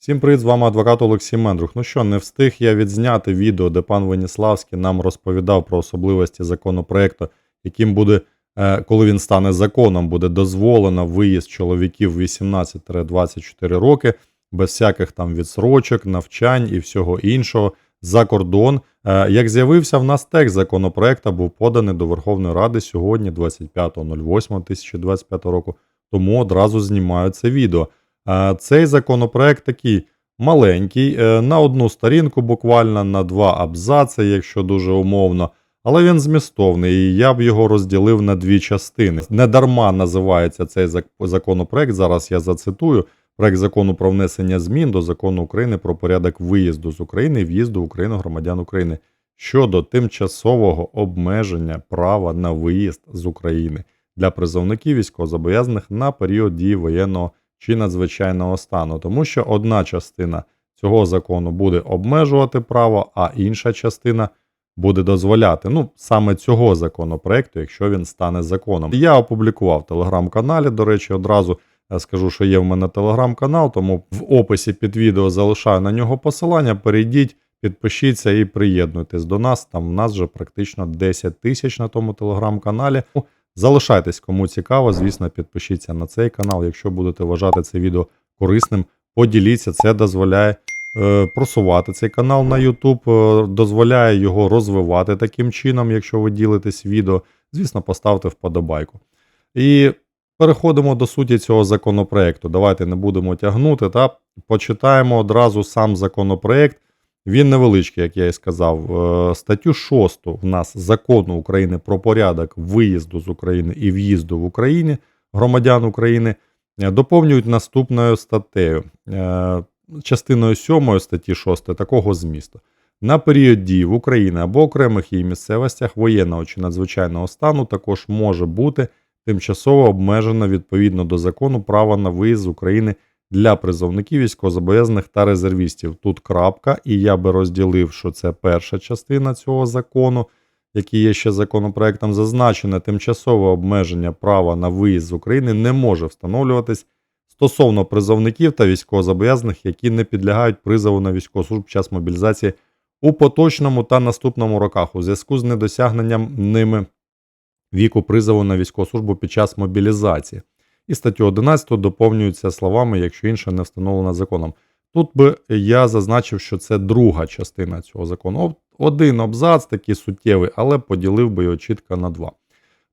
Всім привіт, з вами адвокат Олексій Мендрух. Ну що, не встиг я відзняти відео, де пан Веніславський нам розповідав про особливості законопроекту, яким буде, е, коли він стане законом, буде дозволено виїзд чоловіків 18-24 роки без всяких там відсрочок, навчань і всього іншого за кордон. Е, Як з'явився в нас текст законопроекту, був поданий до Верховної Ради сьогодні, 25.08.2025 року. Тому одразу знімаю це відео. Цей законопроект такий маленький, е, на одну сторінку, буквально на два абзаци, якщо дуже умовно. Але він змістовний, і я б його розділив на дві частини. Недарма називається цей законопроект. Зараз я зацитую. Проект закону про внесення змін до закону України про порядок виїзду з України і в'їзду в Україну громадян України щодо тимчасового обмеження права на виїзд з України для призовників військовозобов'язаних на період дії воєнного чи надзвичайного стану, тому що одна частина цього закону буде обмежувати право, а інша частина буде дозволяти. Ну, саме цього законопроекту, якщо він стане законом. Я опублікував в телеграм-каналі. До речі, одразу е, скажу, що є в мене телеграм-канал, тому в описі під відео залишаю на нього посилання. Перейдіть, підпишіться і приєднуйтесь до нас. Там в нас вже практично 10 тисяч на тому телеграм-каналі. Залишайтесь, кому цікаво. Звісно, підпишіться на цей канал. Якщо будете вважати це відео корисним, поділіться. Це дозволяє е, просувати цей канал на YouTube, е, дозволяє його розвивати таким чином, якщо ви ділитесь відео. Звісно, поставте вподобайку. І переходимо до суті цього законопроекту. Давайте не будемо тягнути та почитаємо одразу сам законопроект. Він невеличкий, як я і сказав. Е, Статтю 6 в нас закону України про порядок виїзду з України і в'їзду в Україні громадян України е, доповнюють наступною статтею, е, частиною 7 статті 6 такого змісту. На період дії в Україні або окремих її місцевостях воєнного чи надзвичайного стану також може бути тимчасово обмежено відповідно до закону право на виїзд з України для призовників військовозобов'язаних та резервістів. Тут крапка, і я би розділив, що це перша частина цього закону, який є ще законопроектом, зазначене тимчасове обмеження права на виїзд з України не може встановлюватись стосовно призовників та військовозобов'язаних, які не підлягають призову на військову службу під час мобілізації у поточному та наступному роках у зв'язку з недосягненням ними віку призову на військову службу під час мобілізації. І статтю 11 доповнюється словами, якщо інше не встановлено законом. Тут би я зазначив, що це друга частина цього закону. Один абзац такий суттєвий, але поділив би його чітко на два.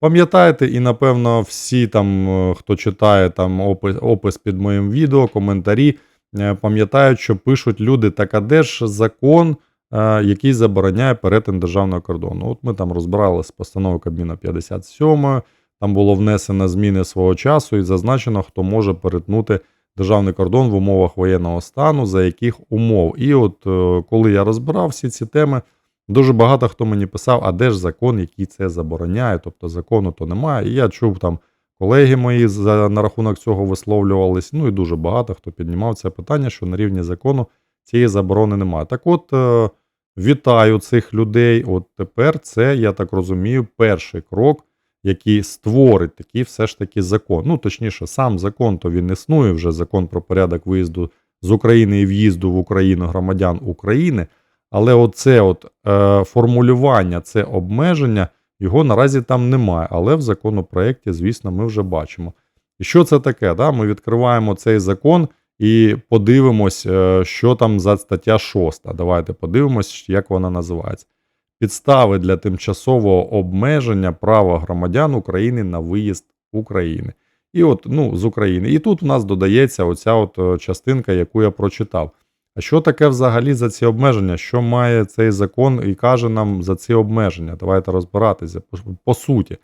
Пам'ятаєте, і напевно всі там, е, хто читає там опис, опис під моїм відео, коментарі, е, пам'ятають, що пишуть люди, так а де ж закон, е, який забороняє перетин державного кордону. От ми там розбирали з постанови Кабміна 57, там було внесено зміни свого часу і зазначено, хто може перетнути державний кордон в умовах воєнного стану, за яких умов. І от е, коли я розбирав всі ці теми, дуже багато хто мені писав, а де ж закон, який це забороняє, тобто закону то немає. І я чув там колеги мої за, на рахунок цього висловлювались. Ну і дуже багато хто піднімав це питання, що на рівні закону цієї заборони немає. Так от. е, Вітаю цих людей. От тепер це, я так розумію, перший крок, який створить такий все ж таки закон. Ну, точніше, сам закон то він існує, вже закон про порядок виїзду з України і в'їзду в Україну громадян України. Але оце от е, формулювання, це обмеження, його наразі там немає. Але в законопроєкті, звісно, ми вже бачимо. І що це таке? Да? Ми відкриваємо цей закон і подивимось, е, що там за стаття 6. Давайте подивимось, як вона називається. Підстави для тимчасового обмеження права громадян України на виїзд України. І от, ну, з України. І тут у нас додається оця от е, частинка, яку я прочитав. А що таке взагалі за ці обмеження? Що має цей закон і каже нам за ці обмеження? Давайте розбиратися по, суті.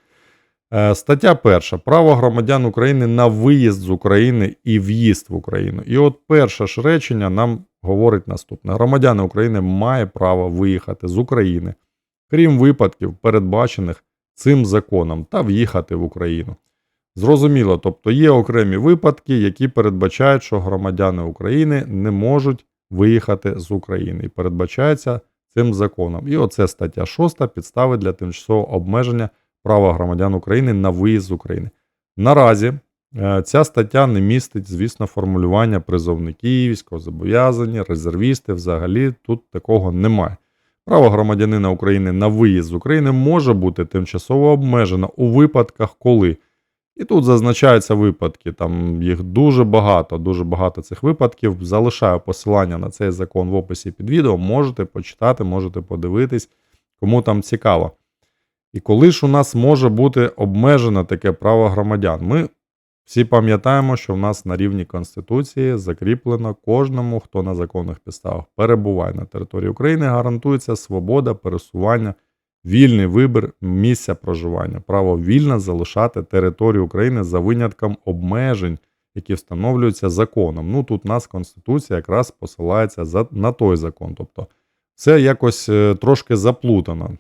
Е, Стаття перша. Право громадян України на виїзд з України і в'їзд в Україну. І от перше ж речення нам говорить наступне: громадяни України мають право виїхати з України, крім випадків, передбачених цим законом, та в'їхати в Україну. Зрозуміло, тобто є окремі випадки, які передбачають, що громадяни України не можуть виїхати з України і передбачається цим законом. І оце стаття 6 підстави для тимчасового обмеження права громадян України на виїзд з України. Наразі Е, Ця стаття не містить, звісно, формулювання призовників, військовозобов'язані, резервісти. Взагалі тут такого немає. Право громадянина України на виїзд з України може бути тимчасово обмежено у випадках, коли. І тут зазначаються випадки, там їх дуже багато, дуже багато цих випадків. Залишаю посилання на цей закон в описі під відео. Можете почитати, можете подивитись, кому там цікаво. І коли ж у нас може бути обмежено таке право громадян? Ми всі пам'ятаємо, що в нас на рівні Конституції закріплено кожному, хто на законних підставах перебуває на території України, гарантується свобода пересування, вільний вибір місця проживання, право вільно залишати територію України за винятком обмежень, які встановлюються законом. Ну тут у нас Конституція якраз посилається на той закон. Тобто це якось е, трошки заплутано.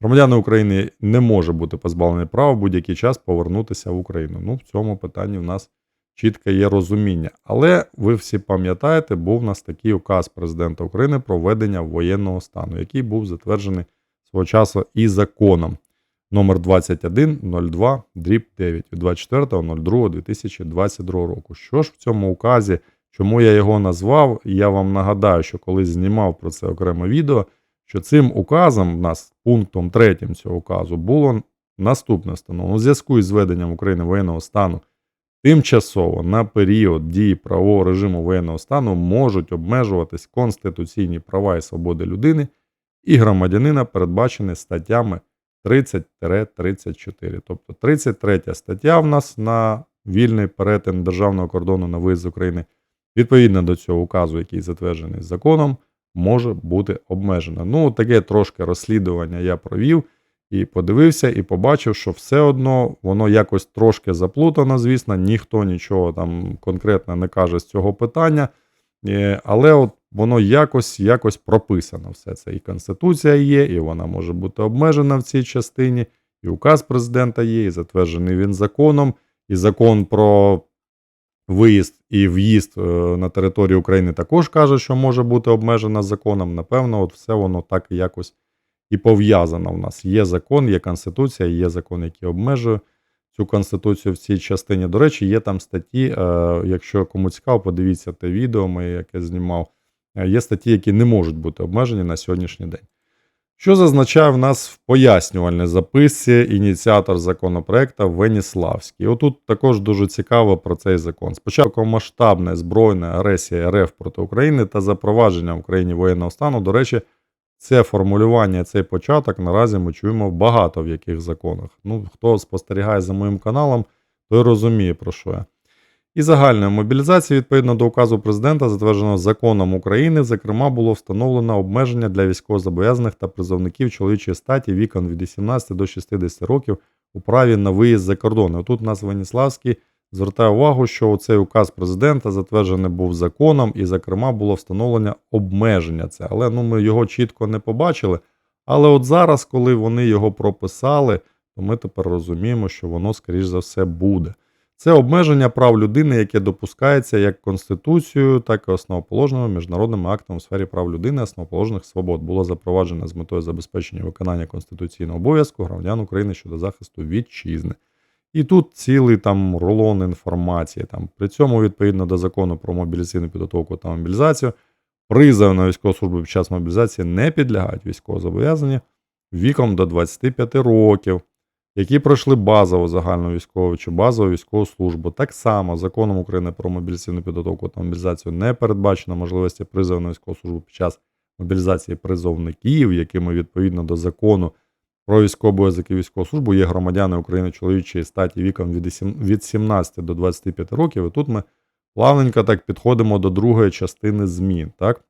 Громадяни України не може бути позбавлені права будь-який час повернутися в Україну. Ну, в цьому питанні в нас чітке є розуміння. Але ви всі пам'ятаєте, був у нас такий указ президента України про введення воєнного стану, який був затверджений свого часу і законом номер 2102 дріб 9 від 24.02.2022 року. Що ж в цьому указі, чому я його назвав? Я вам нагадаю, що коли знімав про це окреме відео що цим указом, в нас пунктом третім цього указу, було наступне встановлено. У зв'язку із введенням України воєнного стану тимчасово на період дії правового режиму воєнного стану можуть обмежуватись конституційні права і свободи людини і громадянина, передбачені статтями 30-34. Тобто 33 стаття в нас на вільний перетин державного кордону на виїзд України, відповідно до цього указу, який затверджений законом може бути обмежена. Ну, таке трошки розслідування я провів і подивився, і побачив, що все одно воно якось трошки заплутано, звісно, ніхто нічого там конкретно не каже з цього питання. Е, Але от воно якось якось прописано все це. І Конституція є, і вона може бути обмежена в цій частині, і указ президента є, і затверджений він законом, і закон про виїзд і в'їзд е, на територію України також каже, що може бути обмежена законом. Напевно, от все воно так якось і пов'язано в нас. Є закон, є конституція, є закон, який обмежує цю конституцію в цій частині. До речі, є там статті. е, Якщо кому цікаво, подивіться те відео, яке знімав. Е, Є статті, які не можуть бути обмежені на сьогоднішній день. Що зазначає в нас в пояснювальній записці ініціатор законопроекту Веніславський. Отут також дуже цікаво про цей закон. Спочатку масштабна збройна агресія РФ проти України та запровадження в Україні воєнного стану. До речі, це формулювання, цей початок наразі ми чуємо багато в яких законах. Ну, хто спостерігає за моїм каналом, той розуміє, про що я. І загальної мобілізації відповідно до указу президента, затвердженого законом України, зокрема, було встановлено обмеження для військовозобов'язаних та призовників чоловічої статі віком від 18 до 60 років у праві на виїзд за кордон. І Тут нас Веніславський звертає увагу, що цей указ президента затверджений був законом, і, зокрема, було встановлення обмеження це. Але ну, ми його чітко не побачили. Але от зараз, коли вони його прописали, то ми тепер розуміємо, що воно, скоріш за все, буде. Це обмеження прав людини, яке допускається як Конституцією, так і основоположними міжнародними актами у сфері прав людини, основоположних свобод, було запроваджено з метою забезпечення виконання конституційного обов'язку громадян України щодо захисту вітчизни. І тут цілий там рулон інформації. Там при цьому, відповідно до закону про мобілізаційну підготовку та мобілізацію, призов на військову службу під час мобілізації не підлягають військовозобов'язані віком до 25 років які пройшли базову загальну військову чи базову військову службу. Так само законом України про мобілізаційну підготовку та мобілізацію не передбачено можливості призову на військову службу під час мобілізації призовників, якими відповідно до закону про військовий обов'язок і військову службу є громадяни України чоловічої статі віком від 17 до 25 років. І тут ми плавненько так підходимо до другої частини змін. так?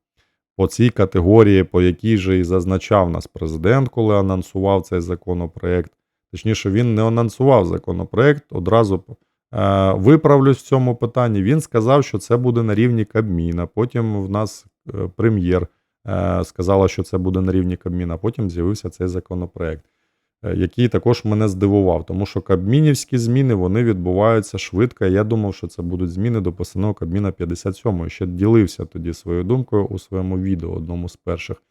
По цій категорії, по якій же і зазначав нас президент, коли анонсував цей законопроект. Точніше, він не анонсував законопроект, одразу е, виправлюсь в цьому питанні. Він сказав, що це буде на рівні Кабміна. Потім в нас е, прем'єр е, сказала, що це буде на рівні Кабміна. Потім з'явився цей законопроект, який також мене здивував, тому що кабмінівські зміни вони відбуваються швидко. Я думав, що це будуть зміни до постанови Кабміна 57. Ще ділився тоді своєю думкою у своєму відео, одному з перших.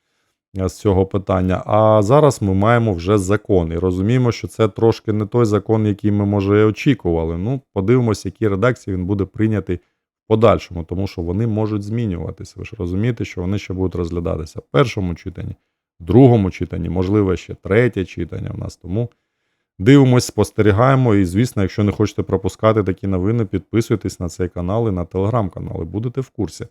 Е, з цього питання. А зараз ми маємо вже закон і розуміємо, що це трошки не той закон, який ми може і очікували. Ну, подивимося, які редакції він буде прийнятий в подальшому, тому що вони можуть змінюватися. Ви ж розумієте, що вони ще будуть розглядатися в першому читанні, в другому читанні, можливо, ще третє читання в нас. Тому дивимось, спостерігаємо. І, звісно, якщо не хочете пропускати такі новини, підписуйтесь на цей канал і на телеграм-канал, і будете в курсі.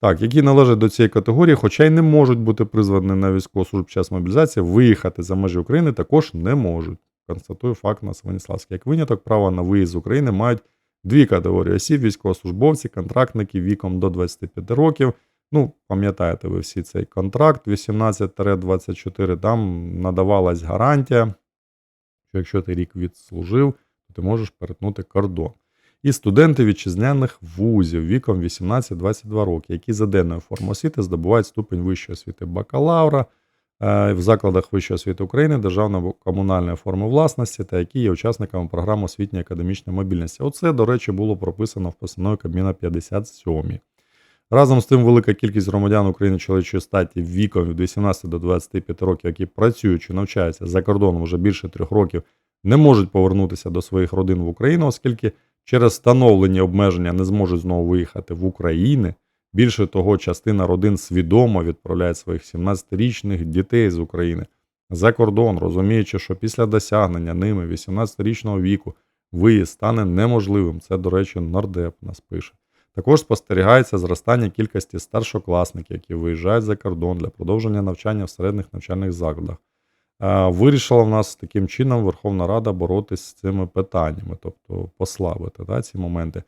Так, які належать до цієї категорії, хоча й не можуть бути призвані на військову службу час мобілізації, виїхати за межі України також не можуть. Констатує факт на Сваніславський. Як виняток, право на виїзд з України мають дві категорії осіб: військовослужбовці, контрактники віком до 25 років. Ну, пам'ятаєте ви всі цей контракт 18-24, там надавалась гарантія, що якщо ти рік відслужив, то ти можеш перетнути кордон. І студенти вітчизняних вузів віком 18-22 роки, які за денною формою освіти здобувають ступень вищої освіти бакалавра е, в закладах вищої освіти України державної комунальної форми власності та які є учасниками програми освітньої академічної мобільності. Оце, до речі, було прописано в постанові Кабміна 57. Разом з тим, велика кількість громадян України чоловічої статі віком від 18 до 25 років, які працюють чи навчаються за кордоном вже більше трьох років, не можуть повернутися до своїх родин в Україну, оскільки через встановлені обмеження не зможуть знову виїхати в Україну. Більше того, частина родин свідомо відправляє своїх 17-річних дітей з України за кордон, розуміючи, що після досягнення ними 18-річного віку виїзд стане неможливим. Це, до речі, нардеп нас пише. Також спостерігається зростання кількості старшокласників, які виїжджають за кордон для продовження навчання в середніх навчальних закладах. Е, Вирішила в нас таким чином Верховна Рада боротися з цими питаннями, тобто послабити да, ці моменти.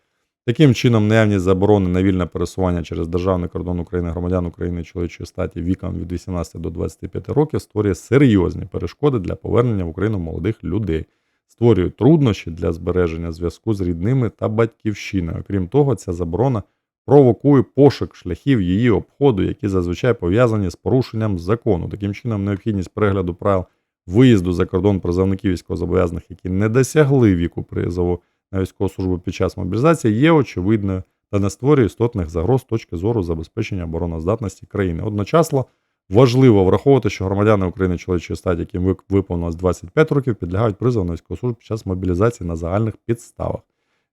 Таким чином, наявність заборони на вільне пересування через державний кордон України громадян України чоловічої статі віком від 18 до 25 років створює серйозні перешкоди для повернення в Україну молодих людей, створює труднощі для збереження зв'язку з рідними та батьківщиною. Окрім того, ця заборона провокує пошук шляхів її обходу, які зазвичай пов'язані з порушенням закону. Таким чином, необхідність перегляду правил виїзду за кордон призовників військовозобов'язаних, які не досягли віку призову на військову службу під час мобілізації, є очевидною та не створює істотних загроз з точки зору забезпечення обороноздатності країни. Одночасно важливо враховувати, що громадяни України чоловічої статі, яким виповнилось 25 років, підлягають призову на військову службу під час мобілізації на загальних підставах.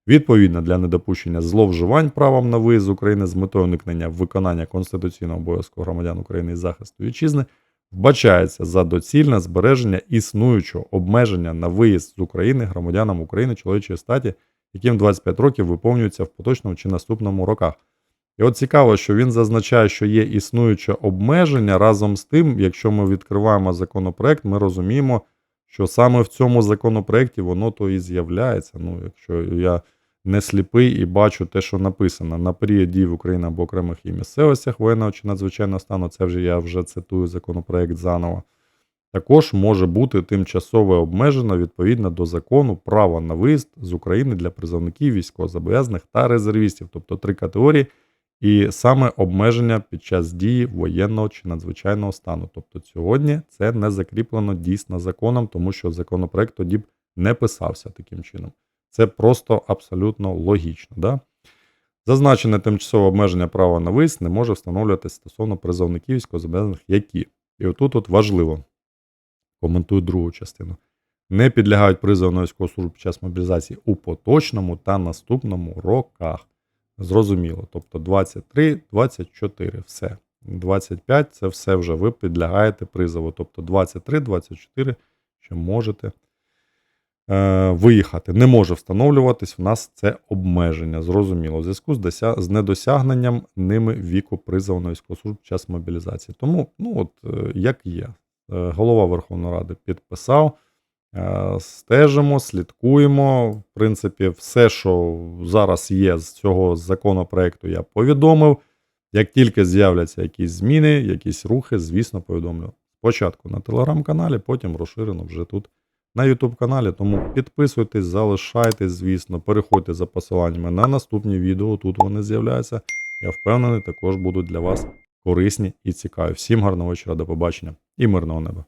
Відповідно, для недопущення зловживань правом на виїзд з України з метою уникнення виконання конституційного обов'язку громадян України і захисту вітчизни вбачається за доцільне збереження існуючого обмеження на виїзд з України громадянам України чоловічої статі, яким 25 років виповнюється в поточному чи наступному роках. І от цікаво, що він зазначає, що є існуюче обмеження. Разом з тим, якщо ми відкриваємо законопроект, ми розуміємо, що саме в цьому законопроекті воно то і з'являється. Ну, якщо я не сліпий і бачу те, що написано на період дій в Україні або окремих і місцевостях воєнного чи надзвичайного стану, це вже я вже цитую законопроект заново. Також може бути тимчасово обмежено відповідно до закону право на виїзд з України для призовників військовозобов'язаних та резервістів, тобто три категорії, і саме обмеження під час дії воєнного чи надзвичайного стану. Тобто сьогодні це не закріплено дійсно законом, тому що законопроект тоді б не писався таким чином. Це просто абсолютно логічно. Да? Зазначене тимчасове обмеження права на виїзд не може встановлюватися стосовно призовників військовозобов'язаних, які. І отут от важливо, коментую другу частину. Не підлягають призову на військову службу під час мобілізації у поточному та наступному роках. Зрозуміло. Тобто 23, 24, все. 25 це все вже ви підлягаєте призову. Тобто 23, 24 ще можете виїхати. Не може встановлюватись в нас це обмеження. Зрозуміло, в зв'язку з, дося... з недосягненням ними віку призову на військову під час мобілізації. Тому, ну от е, як є, Е, голова Верховної Ради підписав. Е, Стежимо, слідкуємо. В принципі, все, що зараз є з цього законопроекту, я повідомив. Як тільки з'являться якісь зміни, якісь рухи, звісно, повідомлю. Спочатку на телеграм-каналі, потім розширено вже тут на YouTube каналі. Тому підписуйтесь, залишайтесь, звісно, переходьте за посиланнями на наступні відео. Тут вони з'являються. Я впевнений, також будуть для вас корисні і цікаві. Всім гарного вечора, до побачення і мирного неба.